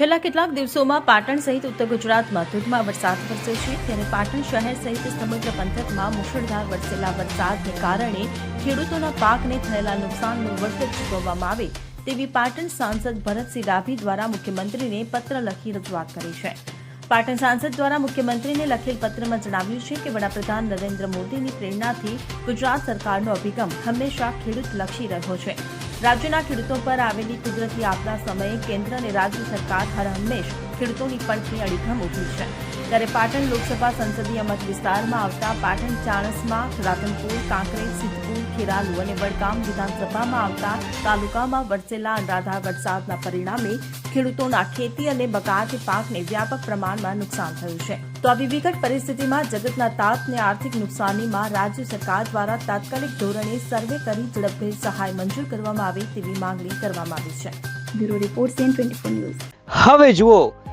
છેલ્લા કેટલાક દિવસોમાં પાટણ સહિત ઉત્તર ગુજરાતમાં ધોધમાર વરસાદ વરસ્યો છે. ત્યારે પાટણ શહેર સહિત સમગ્ર પંથકમાં મુશળધાર વરસેલા વરસાદને કારણે ખેડૂતોના પાકને થયેલા નુકસાનનું વળતર ચૂકવવામાં આવે તેવી પાટણ સાંસદ ભરતસિંહ રાભી દ્વારા મુખ્યમંત્રીને પત્ર લખી રજૂઆત કરી છે. પાટણ સાંસદ દ્વારા મુખ્યમંત્રીને લખેલ પત્રમાં જણાવ્યું છે કે વડાપ્રધાન નરેન્દ્ર મોદીની પ્રેરણાથી ગુજરાત સરકારનો અભિગમ હંમેશા ખેડૂતલક્ષી રહ્યો છે. રાજ્યના ખેડૂતો પર આવેલી કુદરતી આપદા સમયે કેન્દ્ર અને રાજ્ય સરકાર હર હંમેશ ખેડૂતોની પડખે અડીખમ ઊભી છે. ત્યારે પાટણ લોકસભા સંસદીય મત વિસ્તારમાં આવતા પાટણ ચાણસમાં રાધનપુર કાંકરેજ સિદ્ધપુર ખેરાલુ અને વડગામ વિધાનસભામાં આવતા તાલુકામાં વરસેલા અનરાધાર વરસાદના પરિણામે ખેડૂતોના ખેતી અને બગાત પાકને વ્યાપક પ્રમાણમાં નુકસાન થયું છે. તો આવી વિકટ પરિસ્થિતિમાં જગતના તાપને આર્થિક નુકસાનીમાં રાજ્ય સરકાર દ્વારા તાત્કાલિક ધોરણે સર્વે કરી ઝડપભેર સહાય મંજૂર કરવામાં આવે તેવી માંગણી કરવામાં આવી છે. Bureau report CN twenty news. હવે જુઓ